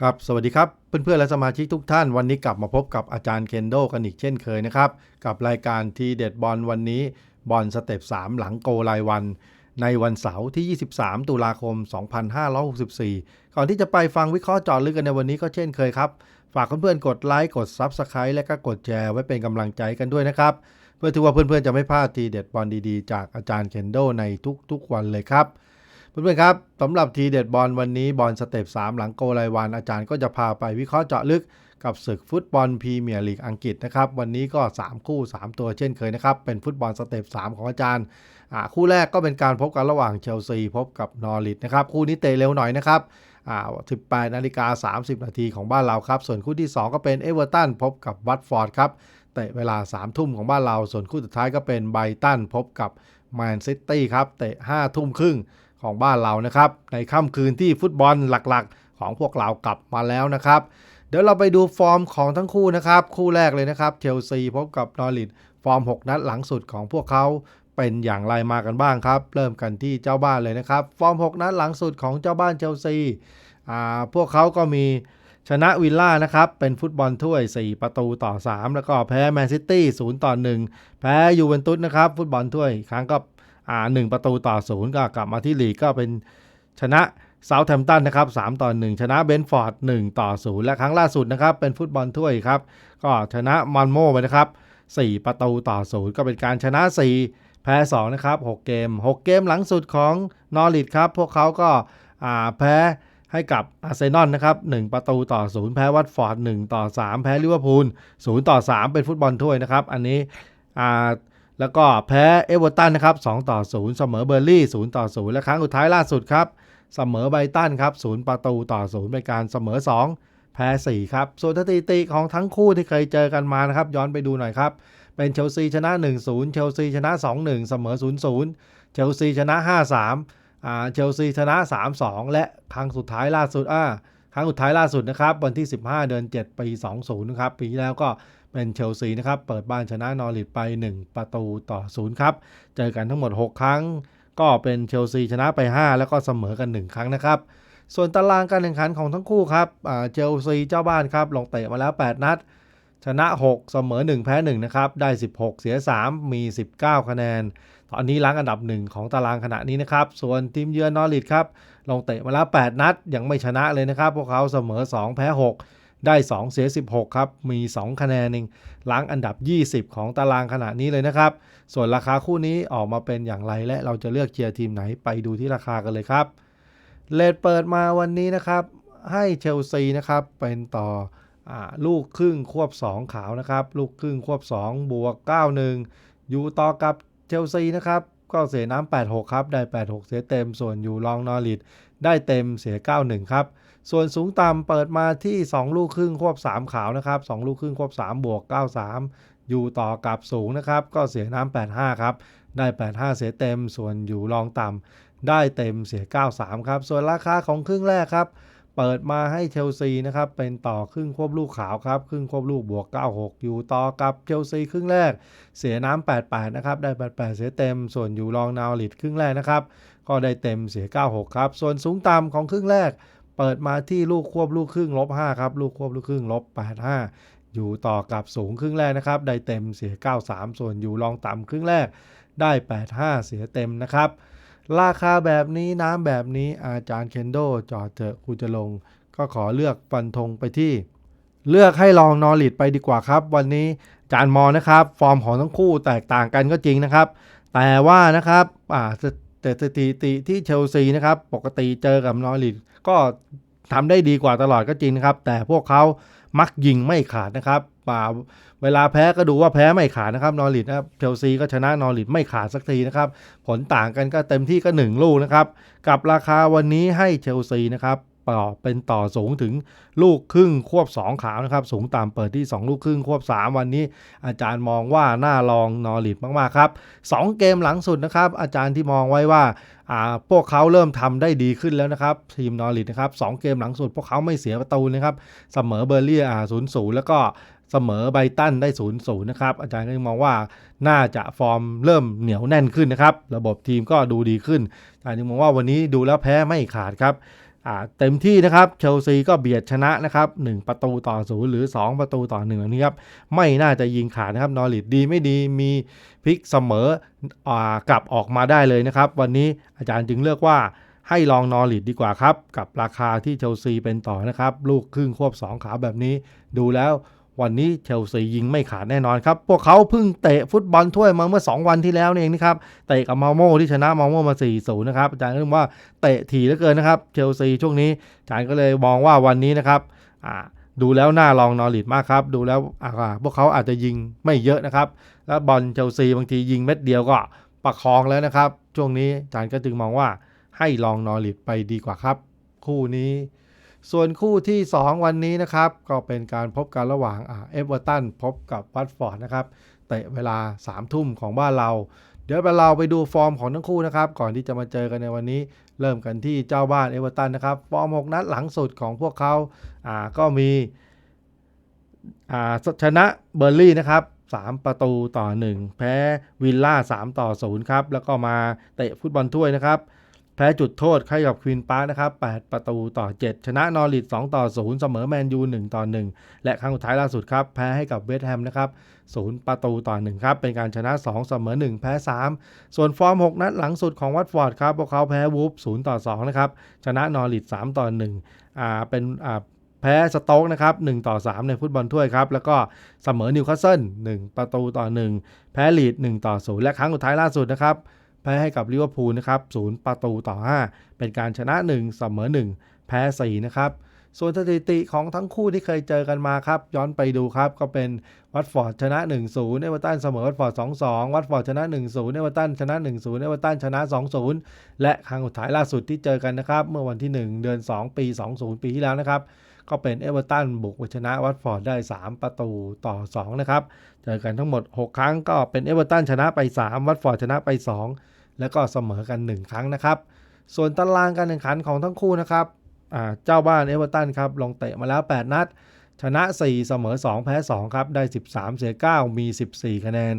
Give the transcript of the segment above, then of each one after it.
ครับ สวัสดีครับ เพื่อนๆ และสมาชิกทุกท่าน วันนี้กลับมาพบกับอาจารย์เคนโดกันอีกเช่นเคยนะครับ กับรายการทีเด็ดบอลวันนี้บอลสเต็ป3 หลังโกรายวัน ในวันเสาร์ที่ 23 ตุลาคม 2564 ก่อนที่จะไปฟังวิเคราะห์จอลึกกันในวันนี้ก็เช่นเคยครับ ฝากเพื่อนๆ กดไลค์ กด Subscribe และก็กดแชร์ไว้เป็นกำลังใจกันด้วยนะครับ เพื่อที่ว่าเพื่อนๆ จะไม่พลาดทีเด็ดบอลดีๆ จากอาจารย์เคนโดในทุกๆ วันเลยครับ เพื่อนๆครับสำหรับทีเด็ดบอลวันนี้บอลสเต็ป3 หลังโกรายวันอาจารย์ก็จะพาไปวิเคราะห์เจาะลึกกับศึกฟุตบอลพรีเมียร์ลีกอังกฤษนะครับวันนี้ก็ 3 คู่ 3 ตัวเช่นเคยนะครับ เป็นฟุตบอลสเต็ป3ของอาจารย์คู่แรกก็เป็นการพบกันระหว่างเชลซีพบกับนอริทนะครับคู่นี้เตะเร็วหน่อยนะครับ18นาฬิกา30 นาทีของบ้านเราครับ ส่วนคู่ที่ 2 ก็เป็นเอเวอร์ตันพบกับวัตฟอร์ดครับเตะเวลา 3 ทุ่มของบ้านเรา ส่วนคู่สุดท้ายก็เป็นไบรตันพบกับแมนซิตี้ครับเตะ5ทุ่มครึ่ง ของบ้านเรานะครับ ในค่ำคืนที่ฟุตบอลหลักๆ ของพวกเรากลับมาแล้วนะครับ เดี๋ยวเราไปดูฟอร์มของทั้งคู่นะครับ คู่แรกเลยนะครับเชลซีพบกับนอริทฟอร์ม 6 นัดหลังสุดของพวกเขาเป็นอย่างไรมากันบ้างครับ เริ่มกันที่เจ้าบ้านเลยนะครับ ฟอร์ม 6 นัดหลังสุดของเจ้าบ้านเชลซีพวกเขาก็มีชนะวิลล่านะครับ เป็นฟุตบอลถ้วย 4 ประตูต่อ 3 แล้วก็แพ้แมนซิตี้0ต่อ 1 แพ้ยูเวนตุสนะครับ ฟุตบอลถ้วยครั้งก็ อ่าหนึ่งประตูต่อศูนย์ก็กลับมาที่ลีกก็เป็นชนะเซาท์แฮมป์ตันนะครับ3ต่อ 1 ชนะเบนฟอร์ด1ต่อ 0 และครั้งล่าสุดนะครับ เป็นฟุตบอลถ้วยครับ ก็ชนะมันโมไปนะครับ 4 ประตูต่อ 0 ก็เป็นการชนะ 4 แพ้ 2 นะครับ 6 เกม 6 เกมหลังสุดของนอริทครับ พวกเขาก็อ่าแพ้ให้กับอาร์เซนอลนะครับ 1 ประตูต่อ 0 แพ้วัตฟอร์ด1ต่อ 3 แพ้ลิเวอร์พูล0ต่อ 3 เป็นฟุตบอลถ้วยนะครับ อันนี้อ่า แล้วก็แพ้เอเวอร์ตันนะครับ2ต่อ0เสมอเบอร์ลี่0ต่อ0และครั้งสุดท้ายล่าสุดครับเสมอไบตันครับ0ประตูต่อ0เป็นการเสมอ 2 แพ้ 4 ครับ ส่วนสถิติของทั้งคู่ที่เคยเจอกันมานะครับ ย้อนไปดูหน่อยครับ เป็นเชลซีชนะ 1-0 เชลซีชนะ 2-1 เสมอ 0-0 เชลซีชนะ 5-3อ่าเชลซีชนะ 3-2 และครั้งสุดท้ายล่าสุดอ่าครั้งสุดท้ายล่าสุดนะครับวันที่ 15 เดือน 7 ปี 20นะครับปีที่แล้วก็ เป็นเชลซีนะครับ เปิดบ้านชนะนอริทไป 1 ประตูต่อ0ครับ เจอกันทั้งหมด 6 ครั้ง ก็เป็นเชลซีชนะไป 5 แล้วก็เสมอกัน 1 ครั้งนะครับ ส่วนตารางการแข่งขันของทั้งคู่ครับเชลซีเจ้าบ้านครับ ลงเตะมาแล้ว 8 นัด ชนะ 6 เสมอ 1 แพ้ 1 นะครับ ได้ 16 เสีย 3 มี 19 คะแนน ตอนนี้ล้างอันดับ 1 ของตารางขณะนี้นะครับ ส่วนทีมเยือนนอริทครับ ลงเตะมาแล้ว 8 นัด ยังไม่ชนะเลยนะครับ พวกเขาเสมอ 2 แพ้ 6 ได้ 2 เสีย 16 ครับ มี 2 คะแนนเองล้างอันดับ 20 ของตารางขณะนี้เลยนะครับ ส่วนราคาคู่นี้ออกมาเป็นอย่างไรและเราจะเลือกเชียร์ทีมไหนไปดูที่ราคากันเลยครับเลดเปิดมาวันนี้นะครับ ให้เชลซีนะครับเป็นต่ออลูกครึ่งควบ 2 ขาวนะครับ ลูกครึ่งควบ 2 บวก 91 อยู่ต่อกับเชลซีนะครับก็เสียน้ำ86 ครับ ได้ 86 เสียเต็ม ส่วนอยู่ลองนอริทได้เต็มเสีย 91 ครับ ส่วนสูงต่ำเปิดมาที่ 2 ลูกครึ่งควบ 3 ขาวนะครับ2ลูกครึ่งควบ 3 บวก 93 อยู่ต่อกับสูงนะครับ ก็เสียน้ำ85 ครับ ได้ 85 เสียเต็ม ส่วนอยู่รองต่ำได้เต็มเสีย 93 ครับ ส่วนราคาของครึ่งแรกครับ เปิดมาให้เชลซีนะครับเป็นต่อครึ่งควบลูกขาวครับครึ่งควบลูกบวก 96 อยู่ต่อกับเชลซีครึ่งแรก เสียน้ำ88 นะครับ ได้ 88 เสียเต็ม ส่วนอยู่รองนาวลิดครึ่งแรกนะครับก็ได้เต็มเสีย 96 ครับ ส่วนสูงต่ำของครึ่งแรก เปิดมาที่ลูกควบลูกครึ่งลบ5ครับ ลูกควบลูกครึ่งลบ85 อยู่ต่อกับสูงครึ่งแรกนะครับ ได้เต็มเสีย 93 ส่วนอยู่รองต่ำครึ่งแรกได้ 85 เสียเต็มนะครับ ราคาแบบนี้น้ำแบบนี้อาจารย์เคนโดจอดเถอะกูจะลง ก็ขอเลือกฟันธงไปที่ เลือกให้ลองนอริทไปดีกว่าครับ วันนี้อาจารย์มอนะครับ ฟอร์มของทั้งคู่แตกต่างกันก็จริงนะครับ แต่ว่านะครับอ่า แต่สถิติที่เชลซีนะครับ ปกติเจอกับนอริทก็ทำได้ดีกว่าตลอดก็จริงครับ แต่พวกเขามักยิงไม่ขาดนะครับป่าเวลาแพ้ก็ดูว่าแพ้ไม่ขาดนะครับนอริทนะครับเชลซีก็ชนะนอริทไม่ขาดสักทีนะครับ ผลต่างกันก็เต็มที่ก็ 1 ลูกนะครับ กับราคาวันนี้ให้เชลซีนะครับ ต่อเป็นต่อสูงถึงลูกครึ่งควบ 2 ขาวนะครับ สูงตามเปิดที่ 2 ลูกครึ่งควบ 3 วันนี้ อาจารย์มองว่าน่าลองนอริทมากๆครับ2เกมหลังสุดนะครับ อาจารย์ที่มองไว้ว่าพวกเขาเริ่มทำได้ดีขึ้นแล้วนะครับ ทีมนอริทนะครับสเกมหลังสุด พวกเขาไม่เสียประตูนะครับ เสมอเบอร์ลี่อ่าศูนย์ศูนย์แล้วก็เสมอไบตันได้0ูนย์นะครับ อาจารย์ก็ยังมองว่าน่าจะฟอร์มเริ่มเหนียวแน่นขึ้นนะครับ ระบบทีมก็ดูดีขึ้นอาจารย์มองว่าวันนี้ดูแล้วแพ้ไม่ขาดครับ เต็มที่นะครับเชลซีก็เบียดชนะนะครับ1ประตูต่อศูนย์หรือ 2 ประตูต่อหนึ่งแบบนี้ครับไม่น่าจะยิงขาดนะครับนอริดดีไม่ดีมีพลิกเสมออากลับออกมาได้เลยนะครับ วันนี้อาจารย์จึงเลือกว่าให้ลองนอริดดีกว่าครับ กับราคาที่เชลซีเป็นต่อนะครับ ลูกครึ่งควบ 2 ขาแบบนี้ดูแล้ว วันนี้เชลซียิงไม่ขาดแน่นอนครับ พวกเขาเพิ่งเตะฟุตบอลถ้วยมาเมื่อ 2 วันที่แล้วนี่เองนะครับ เตะกับมาโมที่ชนะมาโมมา4-0นย์นะครับอาจารย์ก็ว่าเตะถี่เหลือเกินนะครับ เชลซีช่วงนี้อาจารย์ก็เลยมองว่าวันนี้นะครับดูแล้วน่าลองนอริดมากครับ ดูแล้วพวกเขาอาจจะยิงไม่เยอะนะครับ แล้วบอลเชลซีบางทียิงเม็ดเดียวก็ประคองแล้วนะครับ ช่วงนี้อาจารย์ก็จึงมองว่าให้ลองนอริดไปดีกว่าครับ คู่นี้ ส่วนคู่ที่ 2 วันนี้นะครับ ก็เป็นการพบกันระหว่างเอเวอร์ตันพบกับวัตฟอร์ดนะครับเตะเวลา3ทุ่มของบ้านเรา เดี๋ยวเราไปดูฟอร์มของทั้งคู่นะครับ ก่อนที่จะมาเจอกันในวันนี้ เริ่มกันที่เจ้าบ้านเอเวอร์ตันนะครับ ฟอร์ม 6 นัดหลังสุดของพวกเขาอ่าก็มีอ่าชนะเบอร์ลี่นะครับ3 ประตูต่อ 1 แพ้วิลล่า 3 ต่อ 0 ครับ แล้วก็มาเตะฟุตบอลถ้วยนะครับ แพ้จุดโทษให้กับควีนปาร์คนะครับ 8 ประตูต่อ 7 ชนะนอริด2ต่อ 0 เสมอแมนยู 1 ต่อ 1 และครั้งสุดท้ายล่าสุดครับ แพ้ให้กับเวสต์แฮมนะครับ 0 ประตูต่อ 1 ครับ เป็นการชนะ 2 เสมอ 1 แพ้ 3 ส่วนฟอร์ม 6 นัดหลังสุดของวัตฟอร์ดครับ พวกเขาแพ้วูฟ0ต่อ 2 นะครับ ชนะนอริด3ต่อ 1 อ่า เป็น อ่าแพ้สโต๊กนะครับ1ต่อ 3 ในฟุตบอลถ้วยครับ แล้วก็เสมอนิวคาสเซิล1ประตูต่อ 1 แพ้ลีด1ต่อ 0 และครั้งสุดท้ายล่าสุดนะครับ พ้ให้กับลิเวอร์พูลนะครับ0ประตูต่อ 5 เป็นการชนะ 1 เสมอ 1 แพ้ 4 นะครับส่วนสถิติของทั้งคู่ที่เคยเจอกันมาครับ ย้อนไปดูครับก็เป็นวัตฟอร์ดชนะ 1-0เอเวอร์ตันเสมอวัตฟอร์ด2-2 วัตฟอร์ดชนะ 1-0เอเวอร์ตันชนะ 1-0เอเวอร์ตันชนะ 2-0 และครั้งสุดท้ายล่าสุดที่เจอกันนะครับ เมื่อวันที่ 1 เดือน 2 ปี 20 ปีที่แล้วนะครับ ก็เป็นเอเวอร์ตันบุกชนะวัตฟอร์ดได้ 3 ประตูต่อ 2 นะครับ เจอกันทั้งหมด 6 ครั้งก็เป็นเอเวอร์ตันชนะไป 3 วัตฟอร์ดชนะไป 2 แล้วก็เสมอกัน 1 ครั้งนะครับ ส่วนตารางการแข่งขันของทั้งคู่นะครับเจ้าบ้านเอเวอร์ตันครับลงเตะมาแล้ว 8 นัด ชนะ 4 เสมอ 2 แพ้ 2 ครับ ได้ 13 เสีย 9 มี 14 คะแนน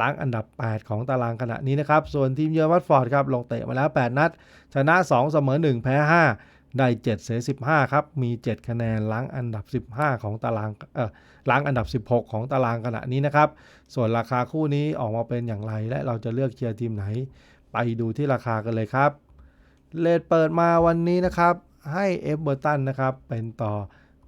ล้างอันดับ 8 ของตารางขณะนี้นะครับ ส่วนทีมเยือนวัตฟอร์ดครับลงเตะมาแล้ว 8 นัด ชนะ 2 เสมอ 1 แพ้ 5 ได้ 7 เสีย 15 ครับ มี 7 คะแนน ล้างอันดับ 15 ของตารางเอ่อล้างอันดับ 16 ของตารางขณะนี้นะครับ ส่วนราคาคู่นี้ออกมาเป็นอย่างไร และเราจะเลือกเชียร์ทีมไหน ไปดูที่ราคากันเลยครับ เลทเปิดมาวันนี้นะครับ ให้เอฟเบอร์ตันนะครับ เป็นต่อ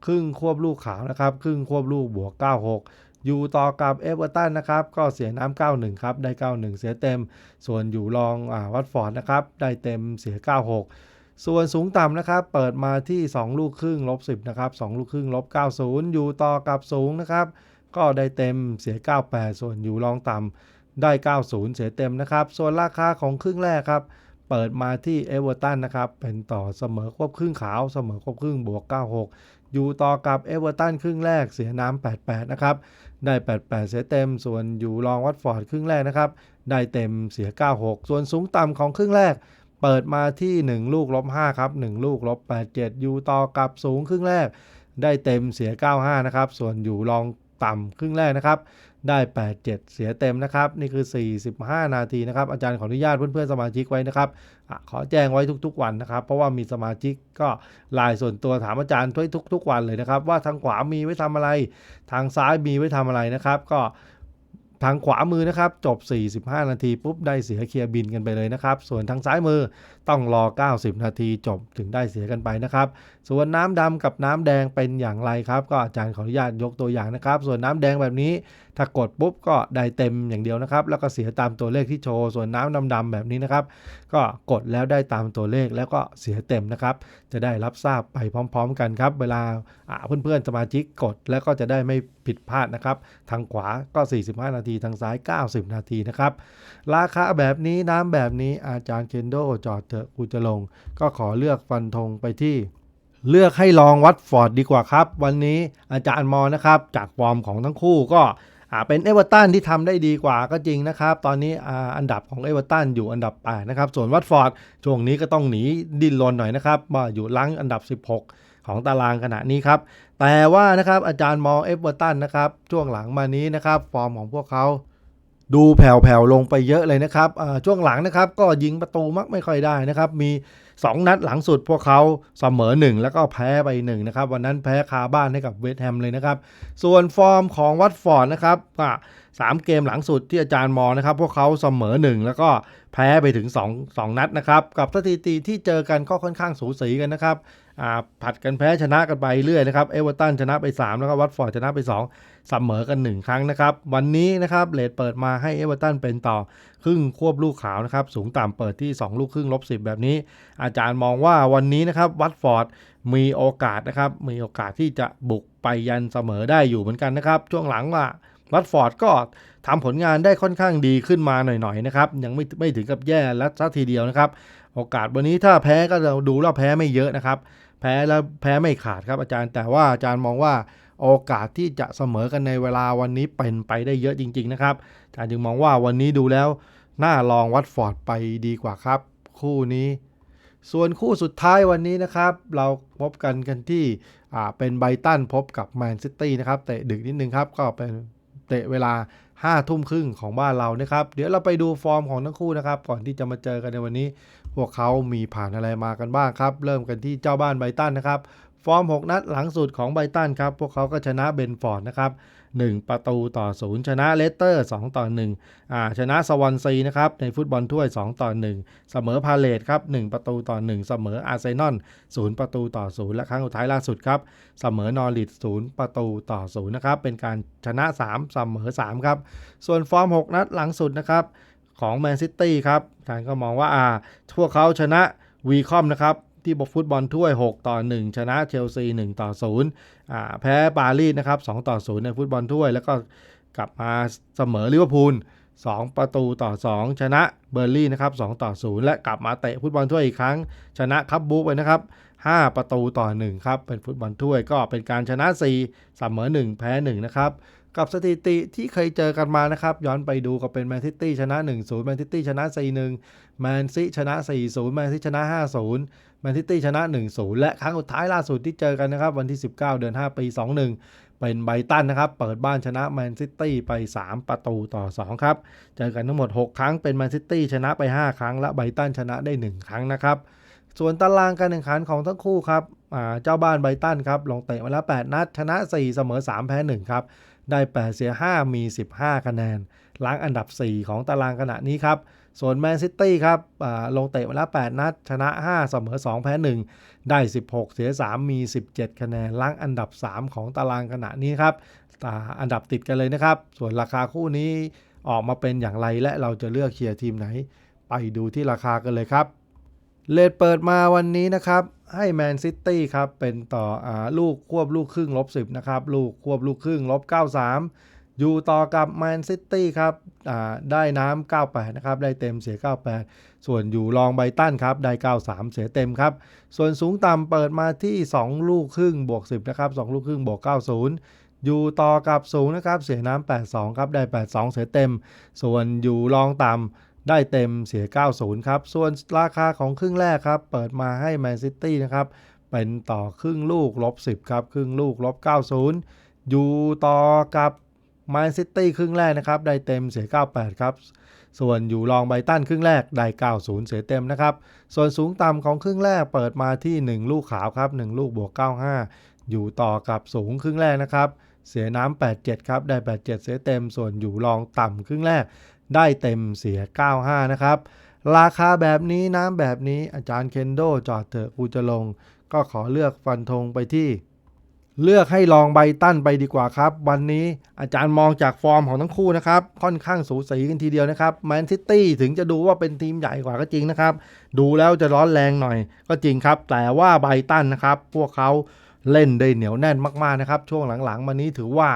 ครึ่งควบลูกขาวนะครับ ครึ่งควบลูกบวก 96 อยู่ต่อกับเอฟเวอร์ตันนะครับ ก็เสียน้ำ91 ครับ ได้ 91 เสียเต็ม ส่วนอยู่รองอ่าวัตฟอร์ดนะครับ ได้เต็มเสีย 96 ส่วนสูงต่ำนะครับ เปิดมาที่ 2 ลูกครึ่งลบ 10 นะครับ 2 ลูกครึ่งลบ 90 อยู่ต่อกับสูงนะครับ ก็ได้เต็มเสีย 98 ส่วนอยู่รองต่ำ ได้ 90 เสียเต็มนะครับ ส่วนราคาของครึ่งแรกครับ เปิดมาที่เอเวอร์ตันนะครับ เป็นต่อเสมอควบครึ่งขาว เสมอควบครึ่งบวก 96 อยู่ต่อกับเอเวอร์ตันครึ่งแรกเสียน้ำ88 นะครับ ได้ 88 เสียเต็ม ส่วนอยู่รองวัตฟอร์ดครึ่งแรกนะครับ ได้เต็มเสีย 96 ส่วนสูงต่ำของครึ่งแรก เปิดมาที่ 1 ลูกลบ5ครับ 1 ลูกลบ87 อยู่ต่อกับสูงครึ่งแรก ได้เต็มเสีย 95 นะครับ ส่วนอยู่รอง ต่ำครึ่งแรกนะครับ ได้ 87 เสียเต็มนะครับ นี่คือ 45 นาทีนะครับ อาจารย์ขออนุญาตเพื่อนๆสมาชิกไว้นะครับอขอแจ้งไว้ทุกๆวันนะครับ เพราะว่ามีสมาชิกก็ไลน์ส่วนตัวถามอาจารย์ทุกๆวันเลยนะครับ ว่าทางขวามีไว้ทำอะไร ทางซ้ายมีไว้ทำอะไรนะครับ ก็ ทางขวามือนะครับ จบ 45 นาที ปุ๊บได้เสียเคลียร์บินกันไปเลยนะครับ ส่วนทางซ้ายมือต้องรอ 90 นาทีจบถึงได้เสียกันไปนะครับ ส่วนน้ำดำกับน้ำแดงเป็นอย่างไรครับ ก็อาจารย์ขออนุญาตยกตัวอย่างนะครับ ส่วนน้ำแดงแบบนี้ ถ้ากดปุ๊บก็ได้เต็มอย่างเดียวนะครับ แล้วก็เสียตามตัวเลขที่โชว์ ส่วนน้ำดำๆแบบนี้นะครับ ก็กดแล้วได้ตามตัวเลขแล้วก็เสียเต็มนะครับ จะได้รับทราบไปพร้อม ๆ กันครับ เวลาเพื่อนๆสมาชิกกด แล้วก็จะได้ไม่ผิดพลาดนะครับ ทางขวาก็ 45 นาที ทางซ้าย 90 นาทีนะครับ ราคาแบบนี้น้ำแบบนี้อาจารย์เคนโดจอดเถอะกูจะลง ก็ขอเลือกฟันธงไปที่เลือกให้ลองวัดฟอร์ดดีกว่าครับ วันนี้อาจารย์มอนะครับ จากฟอร์มของทั้งคู่ก็ เป็นเอเวอร์ตันที่ทำได้ดีกว่าก็จริงนะครับ ตอนนี้อันดับของเอเวอร์ตันอยู่อันดับ8นะครับ ส่วนวัตฟอร์ดช่วงนี้ก็ต้องหนีดิ้นรนหน่อยนะครับว่าอยู่ลังอันดับ 16 ของตารางขณะนี้ครับ แต่ว่านะครับอาจารย์มองเอเวอร์ตันนะครับ ช่วงหลังมานี้นะครับ ฟอร์มของพวกเขาดูแผ่วๆลงไปเยอะเลยนะครับช่วงหลังนะครับก็ยิงประตูมักไม่ค่อยได้นะครับ มี 2 นัดหลังสุดพวกเขาเสมอ 1 แล้วก็แพ้ไป1นะครับวันนั้นแพ้คาบ้านให้กับเวสต์แฮมเลยนะครับ ส่วนฟอร์มของวัตฟอร์ดนะครับก็สามเกมหลังสุดที่อาจารย์มองนะครับ พวกเขาเสมอ 1 แล้วก็แพ้ไปถึง 2 2 นัดนะครับ กับสถิติที่เจอกันก็ค่อนข้างสูสีกันนะครับ ผัดกันแพ้ชนะกันไปเรื่อยนะครับเอเวอร์ตันชนะไป 3 แล้วก็วัตฟอร์ดชนะไป2เสมอกัน 1 ครั้งนะครับ วันนี้นะครับเลดเปิดมาให้เอเวอร์ตันเป็นต่อ ครึ่งควบลูกขาวนะครับ สูงต่ำเปิดที่ 2 ลูกครึ่งลบ 10 แบบนี้ อาจารย์มองว่าวันนี้นะครับวัตฟอร์ดมีโอกาสนะครับ มีโอกาสที่จะบุกไปยันเสมอได้อยู่เหมือนกันนะครับ ช่วงหลังว่าวัตฟอร์ดก็ทำผลงานได้ค่อนข้างดีขึ้นมาหน่อยๆนะครับ ยังไม่ไม่ถึงกับแย่และซะทีเดียวนะครับ โอกาสวันนี้ถ้าแพ้ก็เราดูแล้วแพ้ไม่เยอะนะครับ แพ้แล้วแพ้ไม่ขาดครับอาจารย์ แต่ว่าอาจารย์มองว่าโอกาสที่จะเสมอกันในเวลาวันนี้เป็นไปได้เยอะจริง ๆ นะครับ อาจารย์จึงมองว่าวันนี้ดูแล้วน่าลองวัตฟอร์ดไปดีกว่าครับ คู่นี้ ส่วนคู่สุดท้ายวันนี้นะครับ เราพบกันกันที่เป็นไบรตันพบกับแมนซิตี้นะครับเตะดึกนิดนึงครับ ก็เป็นเตะเวลา5ทุ่มครึ่งของบ้านเรานะครับ เดี๋ยวเราไปดูฟอร์มของทั้งคู่นะครับ ก่อนที่จะมาเจอกันในวันนี้ พวกเขามีผ่านอะไรมากันบ้างครับ เริ่มกันที่เจ้าบ้านไบตันนะครับ ฟอร์ม 6 นัดหลังสุดของไบตันครับ พวกเขาก็ชนะเบนฟอร์ดนะครับ 1 ประตูต่อ 0 ชนะเลสเตอร์ 2 ต่อ1อ่าชนะสวอนซีนะครับ ในฟุตบอลถ้วย 2 ต่อ 1 เสมอพาเลตครับ 1 ประตูต่อ 1 เสมออาร์เซนอล 0 ประตูต่อ 0 และครั้งสุดท้ายล่าสุดครับ เสมอนอริด0ประตูต่อ 0 นะครับ เป็นการชนะ 3 เสมอ 3 ครับ ส่วนฟอร์ม 6 นัดหลังสุดนะครับ ของแมนซิตี้ครับท่างก็มองว่าอ่าพวกเขาชนะวีคอมนะครับที่ฟุตบอลถ้วย 6 ต่อ 1 ชนะเชลซี 1 ต่อ0อ่าแพ้ปารีสนะครับ 2 ต่อ 0 ในฟุตบอลถ้วย แล้วก็กลับมาเสมอลิเวอร์พูล 2 ประตูต่อ 2 ชนะเบอร์ลี่นะครับ 2 ต่อ 0 และกลับมาเตะฟุตบอลถ้วยอีกครั้ง ชนะคับบุ๊กไปนะครับ 5 ประตูต่อ 1 ครับ เป็นฟุตบอลถ้วยก็เป็นการชนะ 4 เสมอ 1 แพ้ 1 นะครับ กับสถิติที่เคยเจอกันมานะครับ ย้อนไปดูก็เป็นแมนซิตี้ชนะ 1-0 แมนซิตี้ชนะ 4-1 แมนซิชนะ 4-0 แมนซิชนะ 5-0 แมนซิตี้ชนะ 1-0 และครั้งสุดท้ายล่าสุดที่เจอกันนะครับ วันที่ 19 เดือน 5 ปี 21 เป็นไบตันนะครับ เปิดบ้านชนะแมนซิตี้ไป 3 ประตูต่อ 2 ครับ เจอกันทั้งหมด 6 ครั้งเป็นแมนซิตี้ชนะไป 5 ครั้ง และไบตันชนะได้ 1 ครั้งนะครับส่วนตารางการแข่งขันของทั้งคู่ครับเจ้าบ้านไบตันครับลงเตะมาแล้ว 8 นัดชนะ 4 เสมอ 3 แพ้ 1 ครับ ได้ 8 เสีย 5 มี 15 คะแนนล้างอันดับ 4 ของตารางขณะนี้ครับ ส่วนแมนซิตี้ครับลงเตะมาแล้ว 8 นัด ชนะ 5 เสมอ 2 แพ้ 1 ได้ 16 เสีย 3 มี 17 คะแนนล้างอันดับ 3 ของตารางขณะนี้ครับอันดับติดกันเลยนะครับ ส่วนราคาคู่นี้ออกมาเป็นอย่างไรและเราจะเลือกเชียร์ทีมไหน ไปดูที่ราคากันเลยครับเลดเปิดมาวันนี้นะครับ ให้แมนซิตี้ครับ เป็นต่ออาลูกควบลูกครึ่งลบ10 นะครับ ลูกควบลูกครึ่งลบ93 อยู่ต่อกับแมนซิตี้ครับอ่าได้น้ำ98 นะครับ ได้เต็มเสีย 98 ส่วนอยู่รองไบตันครับ ได้ 93 เสียเต็มครับ ส่วนสูงต่ำเปิดมาที่ 2 ลูกครึ่งบวก 10 นะครับ 2 ลูกครึ่งบวก 90อยู่ต่อกับสูงนะครับ เสียน้ำ82 ครับ ได้ 82 เสียเต็ม ส่วนอยู่รองต่ำ ได้เต็มเสีย 90 ครับ ส่วนราคาของครึ่งแรกครับ เปิดมาให้แมนซิตี้นะครับ เป็นต่อครึ่งลูกลบ 10 ครับ ครึ่งลูกลบ 90 อยู่ต่อกับแมนซิตี้ครึ่งแรกนะครับ ได้เต็มเสีย 98 ครับ ส่วนอยู่รองไบตันครึ่งแรก ได้ 90 เสียเต็มนะครับ ส่วนสูงต่ำของครึ่งแรกเปิดมาที่ 1 ลูกขาวครับ 1 ลูกบวก 95 อยู่ต่อกับสูงครึ่งแรกนะครับเสียน้ำ87 ครับ ได้ 87 เสียเต็ม ส่วนอยู่รองต่ำครึ่งแรก ได้เต็มเสีย 95 นะครับ ราคาแบบนี้น้ำแบบนี้อาจารย์เคนโดจอดเถอะกูจะลง ก็ขอเลือกฟันธงไปที่ เลือกให้ลองไบตันไปดีกว่าครับ วันนี้อาจารย์มองจากฟอร์มของทั้งคู่นะครับ ค่อนข้างสูสีกันทีเดียวนะครับแมนซิตี้ถึงจะดูว่าเป็นทีมใหญ่กว่าก็จริงนะครับ ดูแล้วจะร้อนแรงหน่อยก็จริงครับ แต่ว่าไบตันนะครับ พวกเขาเล่นได้เหนียวแน่นมากๆนะครับ ช่วงหลังๆมานี้ถือว่า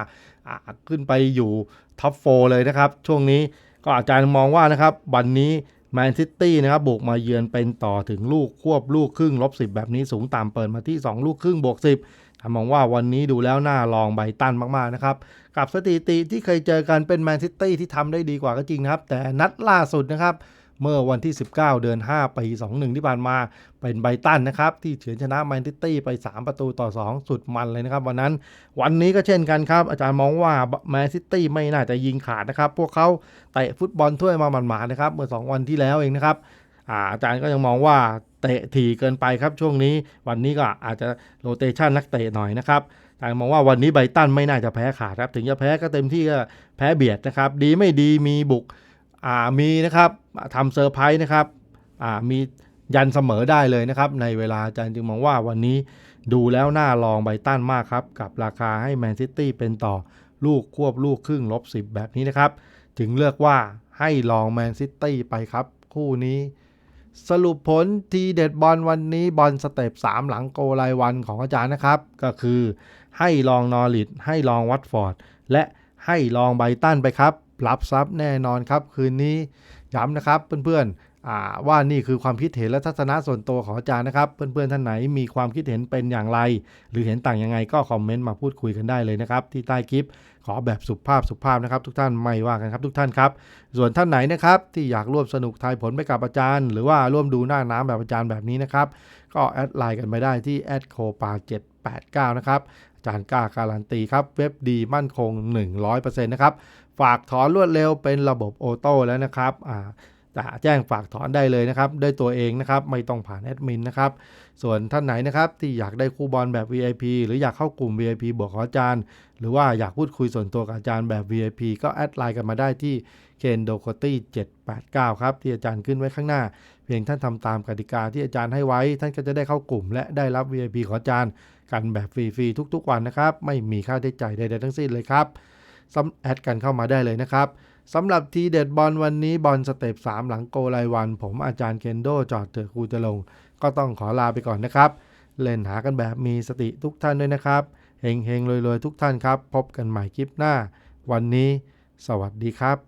อ่าขึ้นไปอยู่ท็อปโฟเลยนะครับ ช่วงนี้ ก็อาจารย์มองว่านะครับวันนี้แมนซิตี้นะครับบุกมาเยือนเป็นต่อถึงลูกควบลูกครึ่งลบ10 แบบนี้สูงต่ำเปิดมาที่ 2 ลูกครึ่งบวก 10ผมมองว่าวันนี้ดูแล้วน่าลองไบตันมากๆนะครับ กับสถิติที่เคยเจอกันเป็นแมนซิตี้ที่ทำได้ดีกว่าก็จริงนะครับ แต่นัดล่าสุดนะครับ เมื่อวันที่ 19 เดือน 5 ปี 21 ที่ผ่านมา เป็นไบตันนะครับ ที่เฉือนชนะแมนซิตี้ไป 3 ประตูต่อ 2 สุดมันเลยนะครับ วันนั้น วันนี้ก็เช่นกันครับ อาจารย์มองว่าแมนซิตี้ไม่น่าจะยิงขาดนะครับ พวกเขาเตะฟุตบอลถ้วยมาหมาดๆนะครับ เมื่อ 2 วันที่แล้วเองนะครับอาจารย์ก็ยังมองว่าเตะถี่เกินไปครับช่วงนี้ วันนี้ก็อาจจะโรเตชันนักเตะหน่อยนะครับอาจารย์มองว่าวันนี้ไบตันไม่น่าจะแพ้ขาดครับ ถึงจะแพ้ก็เต็มที่ก็แพ้เบียดนะครับ ดีไม่ดีมีบุก อ่ามีนะครับทำเซอร์ไพรส์นะครับอ่ามียันเสมอได้เลยนะครับ ในเวลาอาจารย์จึงมองว่าวันนี้ดูแล้วน่าลองไบตันมากครับ กับราคาให้แมนซิตี้เป็นต่อลูกควบลูกครึ่งลบ 10 แบบนี้นะครับ ถึงเลือกว่าให้ลองแมนซิตี้ไปครับ คู่นี้ สรุปผลทีเด็ดบอลวันนี้บอลสเต็ป3 หลังโกรายวันของอาจารย์นะครับ ก็คือให้ลองนอริทให้ลองวัตฟอร์ด และให้ลองไบตันไปครับ รับทรัพย์แน่นอนครับ คืนนี้ย้ำนะครับเพื่อนๆว่านี่คือความคิดเห็นและทัศนะส่วนตัวของอาจารย์นะครับเพื่อนๆท่านไหนมีความคิดเห็นเป็นอย่างไร หรือเห็นต่างยังไงก็คอมเมนต์มาพูดคุยกันได้เลยนะครับ ที่ใต้คลิปขอแบบสุภาพสุภาพนะครับ ทุกท่านไม่ว่ากันครับทุกท่านครับส่วนท่านไหนนะครับที่อยากร่วมสนุกทายผลไปกับอาจารย์ หรือว่าร่วมดูหน้าน้ำแบบอาจารย์แบบนี้นะครับก็แอดไลน์กันไปได้ที่แอดโคปา789นะครับอาจารย์กล้าการันตีครับเว็บดีมั่นคง 100%นะครับ ฝากถอนรวดเร็วเป็นระบบโอโต้แล้วนะครับอ่าจะแจ้งฝากถอนได้เลยนะครับด้วยตัวเองนะครับไม่ต้องผ่านแอดมินนะครับส่วนท่านไหนนะครับที่อยากได้คู่บอลแบบ VIP หรืออยากเข้ากลุ่ม VIP บวกขออาจารย์ หรือว่าอยากพูดคุยส่วนตัวกับอาจารย์แบบ VIP ก็แอดไลน์กันมาได้ที่เคนโดโคตี้789 ครับ ที่อาจารย์ขึ้นไว้ข้างหน้า เพียงท่านทำตามกติกาที่อาจารย์ให้ไว้ ท่านก็จะได้เข้ากลุ่ม และได้รับ VIP ขออาจารย์ กันแบบฟรีๆทุกๆวันนะครับไม่มีค่าใช้จ่ายใดๆทั้งสิ้นเลยครับ แอดกันเข้ามาได้เลยนะครับสำหรับทีเด็ดบอลวันนี้บอลสเต็ป3 หลังโกรายวัน ผมอาจารย์เคนโดจอดเถอคูจะลง ก็ต้องขอลาไปก่อนนะครับ เล่นหากันแบบมีสติทุกท่านด้วยนะครับเฮงเฮงรวยๆ ทุกท่านครับ พบกันใหม่คลิปหน้า วันนี้ สวัสดีครับ